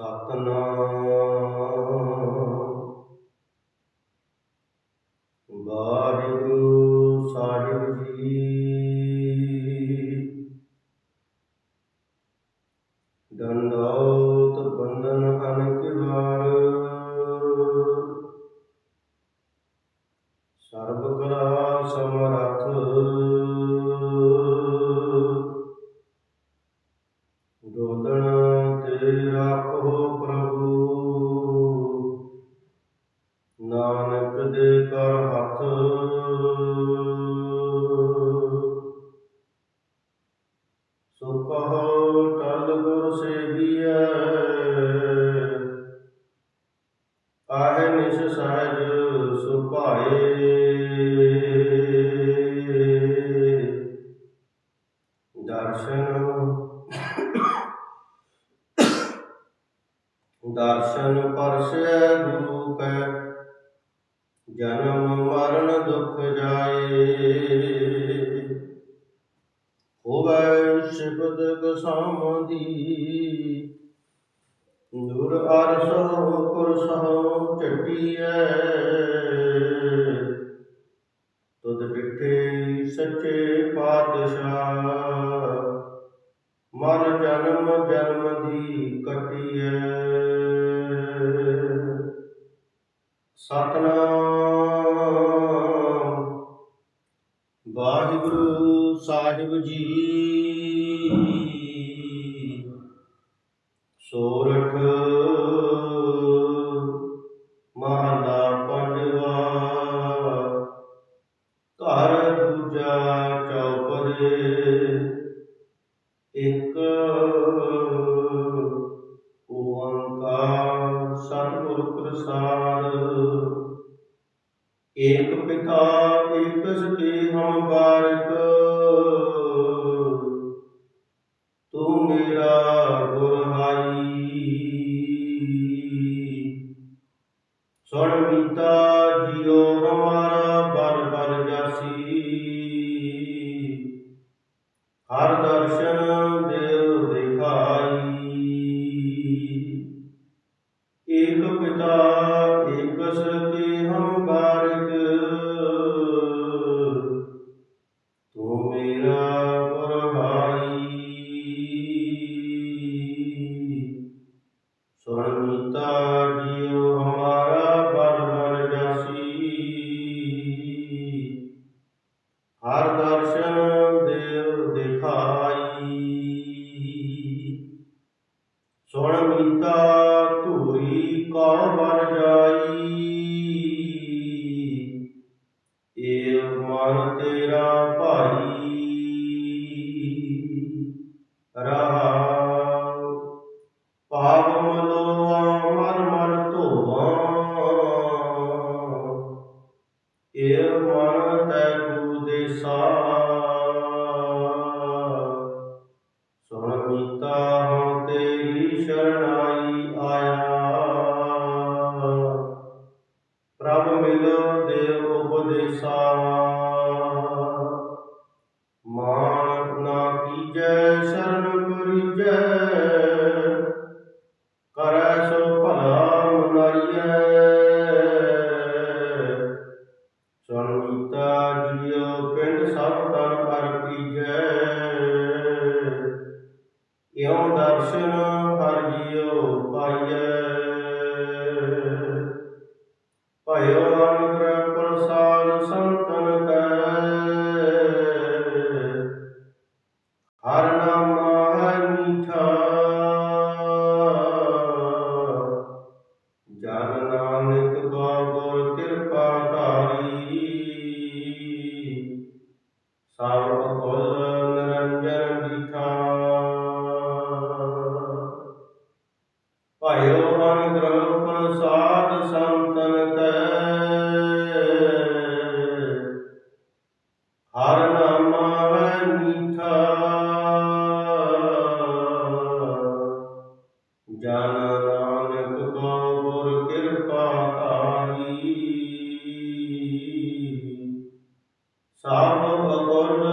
ਸਤਨਾਮ। ਵਾਹਿਗੁਰੂ। ਸਾਹਿਬ ਜੀ ਦੰਡੋਤ ਬੰਦਨ ਅਨੇਕ ਵਾਰ ਸਰਬ ਕਲਾ ਸਮਰਥ ਗੋਦਨ ਤੇ ਰੱਖੋ ਪ੍ਰਭੂ। ਨਾਨਕ ਦੇ ਕਰ ਹੱਥ। ਸੋ ਕਹੋ ਟਲ ਗੁਰ ਸੇਵੀਐ। ਆਹੇ ਨਿਸ ਸਹਿਜ ਸੁਭਾਏ ਦਰਸ਼ਨ ਦਰਸ਼ਨ ਪਰਸੈ ਗੁਰੂ ਕੈ ਜਨਮ ਮਰਨ ਦੁਖ ਜਾਏ। ਹੋਵੇ ਸ਼ਬਦ ਗਸਾਮਦੀ ਨੂਰ ਅਰਸੋ ਕੁਰਸੋ ਚੱਟੀਐ ਮਰ ਜਨਮ ਜਨਮ ਦੀ ਕਟੀਐ। ਸਤਨਾਮ। ਵਾਹਿਗੁਰੂ ਸਾਹਿਬ ਜੀ। ਇੱਕ ਓੰਕਾਰ ਸਤਿਗੁਰ ਪ੍ਰਸਾਦ। ਏਕ ਪਿਤਾ ਏਕ ਸਤੀ ਹਮ ਬਾਰਕ, ਤੂੰ ਮੇਰਾ ਗੁਰਹਾਈ ਸੁਣ ਮੀਤਾ ਦਰਸ਼ਨ ਦੇਵ ਦਿਖਾਈ। ਏਕ ਪਿਤਾ ਏਕ ਸਤੀ ਹਮ ਬਾਰਿਕ। ਤੂੰ ਮੇਰਾ ਗੁਰਹਾਈ ਸੁਣ ਮੀਤਾ ਪ੍ਰਭ ਮਿਲੋ ਦੇਵ ਉਪਦੇਸਾ। ਸਭ ਕੁਲ ਨਿਰੰਜਨ ਦਿਖਾ ਜਨ ਨਾਨਕ ਕੋ ਗੁਰ ਕਿਰਪਾ ਧਾਰੀ ਸਭ ਗੁਣ